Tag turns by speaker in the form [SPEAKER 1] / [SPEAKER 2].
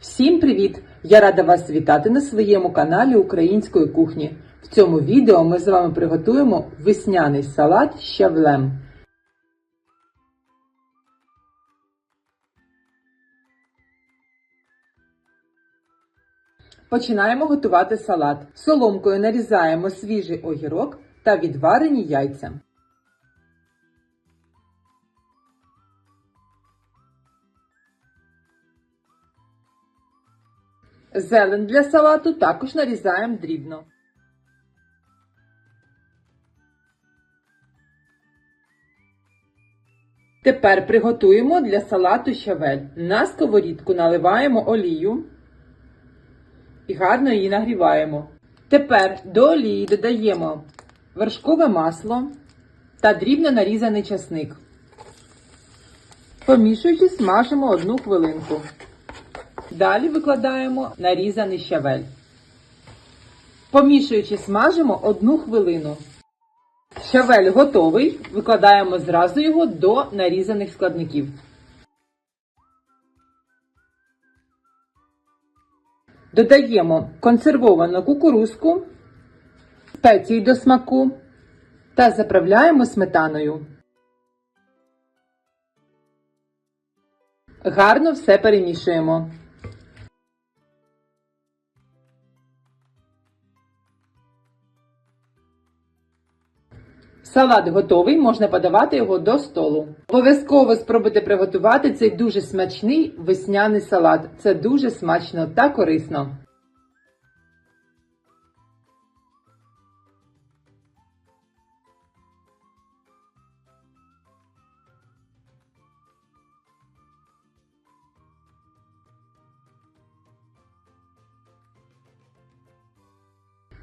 [SPEAKER 1] Всім привіт! Я рада вас вітати на своєму каналі Української кухні. В цьому відео ми з вами приготуємо весняний салат з щавлем. Починаємо готувати салат. Соломкою нарізаємо свіжий огірок та відварені яйця. Зелень для салату також нарізаємо дрібно. Тепер приготуємо для салату щавель. На сковорідку наливаємо олію і гарно її нагріваємо. Тепер до олії додаємо вершкове масло та дрібно нарізаний часник. Помішуючи, смажимо одну хвилинку. Далі викладаємо нарізаний щавель. Помішуючи, смажимо одну хвилину. Щавель готовий. Викладаємо зразу його до нарізаних складників. Додаємо консервовану кукурузку, спеції до смаку та заправляємо сметаною. Гарно все перемішуємо. Салат готовий, можна подавати його до столу. Обов'язково спробуйте приготувати цей дуже смачний весняний салат. Це дуже смачно та корисно.